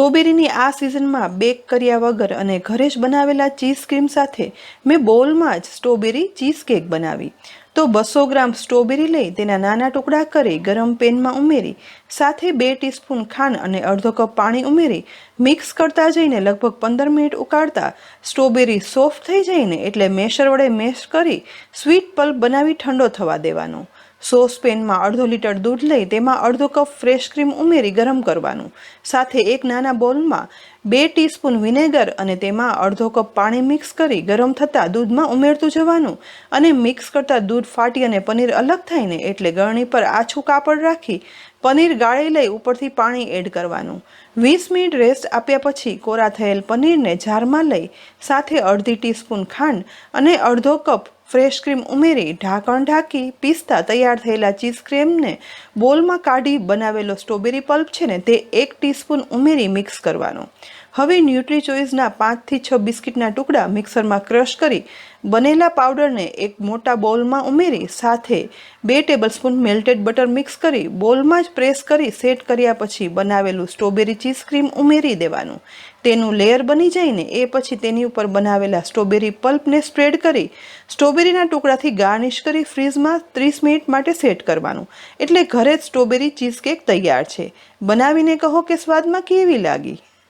સ્ટ્રોબેરીની આ સિઝનમાં બેક કર્યા વગર અને ઘરે જ બનાવેલા ચીઝ ક્રીમ સાથે મેં બોલમાં જ સ્ટ્રોબેરી ચીઝ કેક બનાવી. તો બસો ગ્રામ સ્ટ્રોબેરી લઈ તેના નાના ટુકડા કરી ગરમ પેનમાં ઉમેરી, સાથે બે ટીસ્પૂન ખાંડ અને અડધો કપ પાણી ઉમેરી, મિક્સ કરતા જઈને લગભગ પંદર મિનિટ ઉકાળતા સ્ટ્રોબેરી સોફ્ટ થઈ જઈને એટલે મેશર વડે મેશ કરી સ્વીટ પલ્પ બનાવી ઠંડો થવા દેવાનો. સોસ પેનમાં અડધો લીટર દૂધ લઈ તેમાં અડધો કપ ફ્રેશ ક્રીમ ઉમેરી ગરમ કરવાનું. સાથે એક નાના બોલમાં બે ટીસ્પૂન વિનેગર અને તેમાં અડધો કપ પાણી મિક્સ કરી ગરમ થતાં દૂધમાં ઉમેરતું જવાનું અને મિક્સ કરતાં દૂધ ફાટી અને પનીર અલગ થાય ને એટલે ગળણી પર આછું કાપડ રાખી પનીર ગાળી લઈ ઉપરથી પાણી એડ કરવાનું. વીસ મિનિટ રેસ્ટ આપ્યા પછી કોરા થયેલ પનીરને જારમાં લઈ સાથે અડધી ટીસ્પૂન ખાંડ અને અડધો કપ ફ્રેશ ક્રીમ ઉમેરી ઢાંકણ ઢાંકી પીસતા તૈયાર થયેલા ચીઝ ક્રીમને બોલમાં કાઢી બનાવેલો સ્ટ્રોબેરી પલ્પ છે ને તે એક ટીસ્પૂન ઉમેરી મિક્સ કરવાનો. હવે ન્યુટ્રી ચોઈસના પાંચથી છ બિસ્કિટના ટુકડા મિક્સરમાં ક્રશ કરી બનેલા પાવડરને એક મોટા બોલમાં ઉમેરી સાથે બે ટેબલસ્પૂન મેલ્ટેડ બટર મિક્સ કરી બોલમાં જ પ્રેસ કરી સેટ કર્યા પછી બનાવેલું સ્ટ્રોબેરી ચીઝ ક્રીમ ઉમેરી દેવાનું. તેનું લેયર બની જઈને એ પછી તેની ઉપર બનાવેલા સ્ટ્રોબેરી પલ્પને સ્પ્રેડ કરી સ્ટ્રોબેરીના ટુકડાથી ગાર્નિશ કરી ફ્રીઝમાં ત્રીસ મિનિટ માટે સેટ કરવાનું. એટલે ઘરે જ સ્ટ્રોબેરી ચીઝ કેક તૈયાર છે. બનાવીને કહો કે સ્વાદમાં કેવી લાગી?